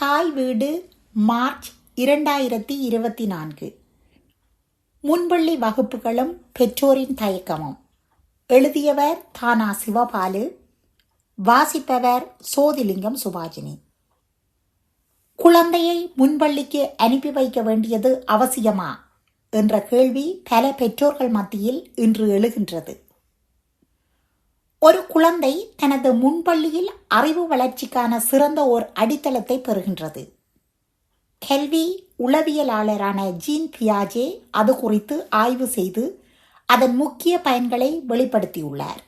தாய் வீடு மார்ச் இரண்டாயிரத்தி இருபத்தி நான்கு. முன்பள்ளி வகுப்புகளும் பெற்றோரின் தயக்கமும். எழுதியவர் தானா சிவபாலு வாசிப்பவர் சோதிலிங்கம் சுபாஜினி. குழந்தையை முன்பள்ளிக்கு அனுப்பி வைக்க வேண்டியது அவசியமா? என்ற கேள்வி பல பெற்றோர்கள் மத்தியில் இன்று எழுகின்றது. ஒரு குழந்தை தனது முன்பள்ளியில் அறிவு வளர்ச்சிக்கான சிறந்த ஓர் அடித்தளத்தை பெறுகின்றது. கல்வி உளவியலாளரான ஜீன் பியாஜே அது குறித்து ஆய்வு செய்து அதன் முக்கிய பயன்களை வெளிப்படுத்தியுள்ளார்.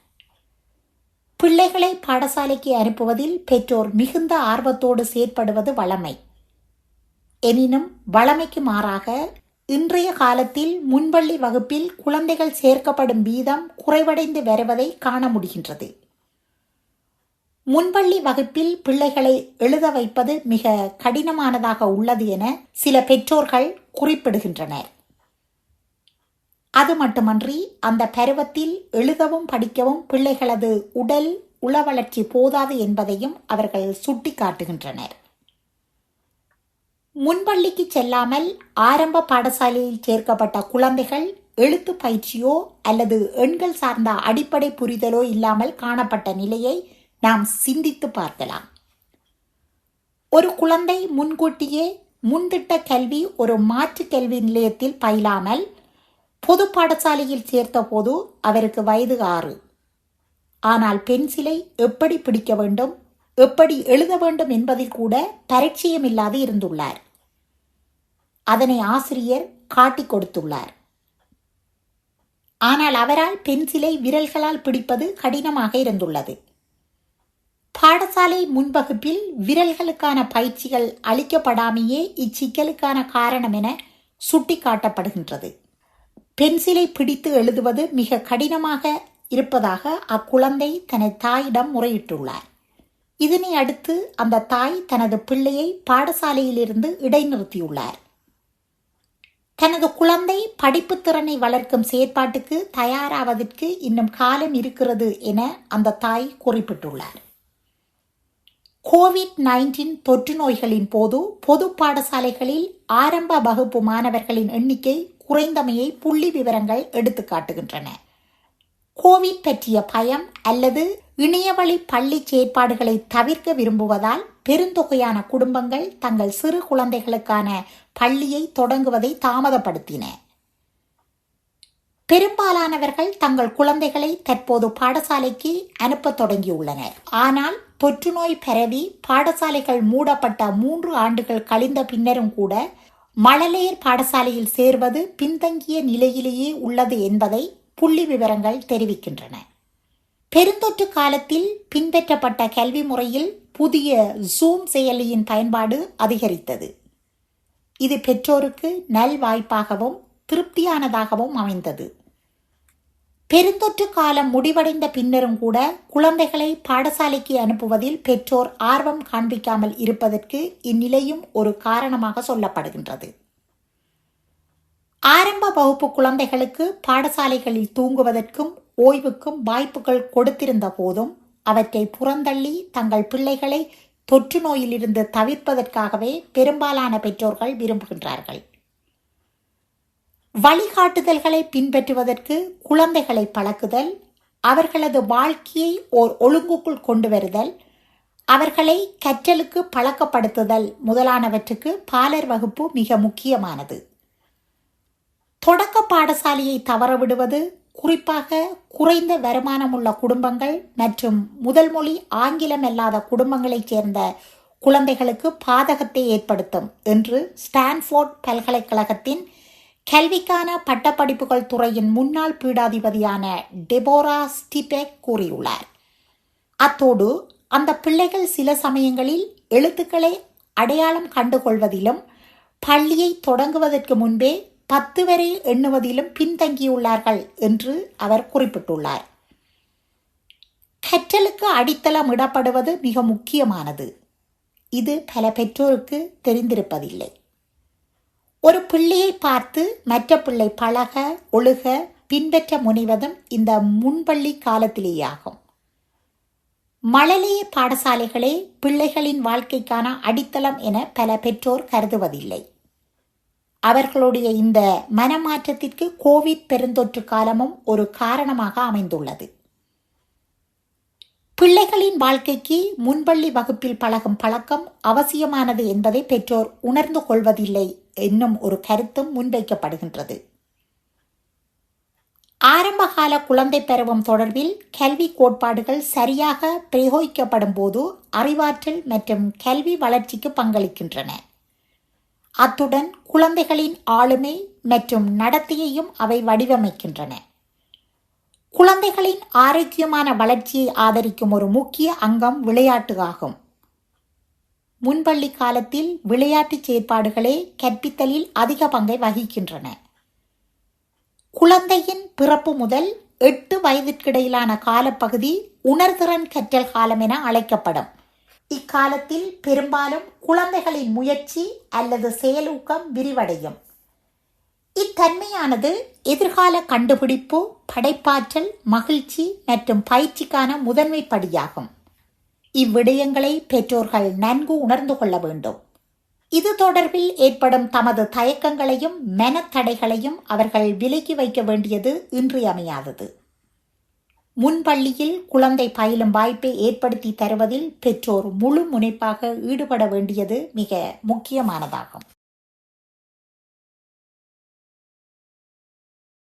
பிள்ளைகளை பாடசாலைக்கு அனுப்புவதில் பெற்றோர் மிகுந்த ஆர்வத்தோடு செயற்படுவது வளமை. எனினும் வளமைக்கு மாறாக இன்றைய காலத்தில் முன்பள்ளி வகுப்பில் குழந்தைகள் சேர்க்கப்படும் வீதம் குறைவடைந்து வருவதை காண முடிகின்றது. முன்பள்ளி வகுப்பில் பிள்ளைகளை எழுத வைப்பது மிக கடினமானதாக உள்ளது என சில பெற்றோர்கள் குறிப்பிடுகின்றனர். அது மட்டுமன்றி அந்த பருவத்தில் எழுதவும் படிக்கவும் பிள்ளைகளது உடல் உளவளர்ச்சி போதாது என்பதையும் அவர்கள் சுட்டிக்காட்டுகின்றனர். முன்பள்ளிக்கு செல்லாமல் ஆரம்ப பாடசாலையில் சேர்க்கப்பட்ட குழந்தைகள் எழுத்து பயிற்சியோ அல்லது எண்கள் சார்ந்த அடிப்படை புரிதலோ இல்லாமல் காணப்பட்ட நிலையை நாம் சிந்தித்து பார்க்கலாம். ஒரு குழந்தை முன்கூட்டியே முன்திட்ட கல்வி ஒரு மாற்று கல்வி நிலையத்தில் பயிலாமல் பொது பாடசாலையில் சேர்த்தபோது அவருக்கு வயது ஆறு. ஆனால் பென்சிலை எப்படி பிடிக்க வேண்டும்? எப்படி எழுத வேண்டும் என்பதில் கூட பரிச்சயமில்லாது இருந்துள்ளார். அதனை ஆசிரியர் காட்டிக் கொடுத்துள்ளார். ஆனால் அவரால் பென்சிலை விரல்களால் பிடிப்பது கடினமாக இருந்துள்ளது. பாடசாலை முன்வகுப்பில் விரல்களுக்கான பயிற்சிகள் அளிக்கப்படாமையே இச்சிக்கலுக்கான காரணம் என சுட்டிக்காட்டப்படுகின்றது. பென்சிலை பிடித்து எழுதுவது மிக கடினமாக இருப்பதாக அக்குழந்தை தனது தாயிடம் முறையிட்டுள்ளார். இதனை அடுத்து அந்த தாய் தனது பிள்ளையை பாடசாலையிலிருந்து இடைநிறுத்தியுள்ளார். தனது குழந்தை படிப்பு திறனை வளர்க்கும் செயற்பாட்டுக்கு தயாராவதற்கு இன்னும் காலம் இருக்கிறது என அந்த தாய் குறிப்பிட்டுள்ளார். கோவிட் நைன்டீன் தொற்று நோய்களின் போது பொது பாடசாலைகளில் ஆரம்ப வகுப்பு மாணவர்களின் எண்ணிக்கை குறைந்தமையை புள்ளி விவரங்கள் எடுத்து காட்டுகின்றன. கோவிட் பற்றிய பயம் அல்லது இணையவழி பள்ளி செயற்பாடுகளை தவிர்க்க விரும்புவதால் பெருந்தொகையான குடும்பங்கள் தங்கள் சிறு குழந்தைகளுக்கான பள்ளியை தொடங்குவதை தாமதப்படுத்தின. பெரும்பாலானவர்கள் தங்கள் குழந்தைகளை தற்போது பாடசாலைக்கு அனுப்ப தொடங்கியுள்ளனர். ஆனால் தொற்றுநோய் பரவி பாடசாலைகள் மூடப்பட்ட மூன்று ஆண்டுகள் கழிந்த பின்னரும் கூட மழலையர் பாடசாலையில் சேர்வது பின்தங்கிய நிலையிலேயே உள்ளது என்பதை புள்ளி விவரங்கள் தெரிவிக்கின்றன. பெருந்தொற்று காலத்தில் பின்பற்றப்பட்ட கல்வி முறையில் புதிய ஜூம் செயலியின் பயன்பாடு அதிகரித்தது. இது பெற்றோருக்கு நல்வாய்ப்பாகவும் திருப்தியானதாகவும் அமைந்தது. பெருந்தொற்று காலம் முடிவடைந்த பின்னரும் கூட குழந்தைகளை பாடசாலைக்கு அனுப்புவதில் பெற்றோர் ஆர்வம் காண்பிக்காமல் இருப்பதற்கு இந்நிலையும் ஒரு காரணமாக சொல்லப்படுகின்றது. ஆரம்ப வகுப்பு குழந்தைகளுக்கு பாடசாலைகளில் தூங்குவதற்கும் ஓய்வுக்கும் வாய்ப்புகள் கொடுத்திருந்த போதும் அவற்றை புறந்தள்ளி தங்கள் பிள்ளைகளை தொற்று நோயிலிருந்து தவிர்ப்பதற்காகவே பெரும்பாலான பெற்றோர்கள் விரும்புகின்றார்கள். வழிகாட்டுதல்களை பின்பற்றுவதற்கு குழந்தைகளை பழக்குதல் அவர்களது வாழ்க்கையை ஓர் ஒழுங்குக்குள் கொண்டு வருதல் அவர்களை கற்றலுக்கு பழக்கப்படுத்துதல் முதலானவற்றுக்கு பாலர் வகுப்பு மிக முக்கியமானது. தொடக்க பாடசாலையை தவறவிடுவது குறிப்பாக குறைந்த வருமானமுள்ள குடும்பங்கள் மற்றும் முதல் மொழி ஆங்கிலம் அல்லாத குடும்பங்களைச் சேர்ந்த குழந்தைகளுக்கு பாதகத்தை ஏற்படுத்தும் என்று ஸ்டான்ஃபோர்ட் பல்கலைக்கழகத்தின் கல்விக்கான பட்டப்படிப்புகள் துறையின் முன்னாள் பீடாதிபதியான டெபோரா ஸ்டிபெக் கூறியுள்ளார். அத்தோடு அந்த பிள்ளைகள் சில சமயங்களில் எழுத்துக்களை அடையாளம் கண்டுகொள்வதிலும் பள்ளியை தொடங்குவதற்கு முன்பே பத்து வரை எண்ணுவதிலும் பின்தங்கியுள்ளார்கள் என்று அவர் குறிப்பிட்டுள்ளார். கற்றலுக்கு அடித்தளம் இடப்படுவது மிக முக்கியமானது. இது பல பெற்றோருக்கு தெரிந்திருப்பதில்லை. ஒரு பிள்ளையை பார்த்து மற்ற பிள்ளை பழக ஒழுக பின்பற்ற முனைவதும் இந்த முன்பள்ளி காலத்திலேயாகும். மழலைய பாடசாலைகளே பிள்ளைகளின் வாழ்க்கைக்கான அடித்தளம் என பல பெற்றோர் கருதுவதில்லை. அவர்களுடைய இந்த மனமாற்றத்திற்கு கோவிட் பெருந்தொற்று காலமும் ஒரு காரணமாக அமைந்துள்ளது. பிள்ளைகளின் வாழ்க்கைக்கு முன்பள்ளி வகுப்பில் பழகும் பழக்கம் அவசியமானது என்பதை பெற்றோர் உணர்ந்து கொள்வதில்லை என்னும் ஒரு கருத்தும் முன்வைக்கப்படுகின்றது. ஆரம்பகால குழந்தை பருவம் தொடர்பில் கல்வி கோட்பாடுகள் சரியாக பிரயோகிக்கப்படும் போது அறிவாற்றல் மற்றும் கல்வி வளர்ச்சிக்கு பங்களிக்கின்றன. அத்துடன் குழந்தைகளின் ஆளுமை மற்றும் நடத்தையையும் அவை வடிவமைக்கின்றன. குழந்தைகளின் ஆரோக்கியமான வளர்ச்சியை ஆதரிக்கும் ஒரு முக்கிய அங்கம் விளையாட்டு ஆகும். முன்பள்ளி காலத்தில் விளையாட்டு செயற்பாடுகளே கற்பித்தலில் அதிக பங்கை வகிக்கின்றன. குழந்தையின் பிறப்பு முதல் எட்டு வயதிற்கிடையிலான காலப்பகுதி உணர்திறன் கற்றல் காலம் என அழைக்கப்படும். இக்காலத்தில் பெரும்பாலும் குழந்தைகளின் முயற்சி அல்லது செயலூக்கம் விரிவடையும். இத்தன்மையானது எதிர்கால கண்டுபிடிப்பு படைப்பாற்றல் மகிழ்ச்சி மற்றும் பயிற்சிக்கான முதன்மை படியாகும். இவ்விடயங்களை பெற்றோர்கள் நன்கு உணர்ந்து கொள்ள வேண்டும். இது தொடர்பில் ஏற்படும் தமது தயக்கங்களையும் மனத்தடைகளையும் அவர்கள் விலக்கி வைக்க வேண்டியது இன்றியமையாதது. முன்பள்ளியில் குழந்தை பயிலும் வாய்ப்பை ஏற்படுத்தி தருவதில் பெற்றோர் முழு முனைப்பாக ஈடுபட வேண்டியது மிக முக்கியமானதாகும்.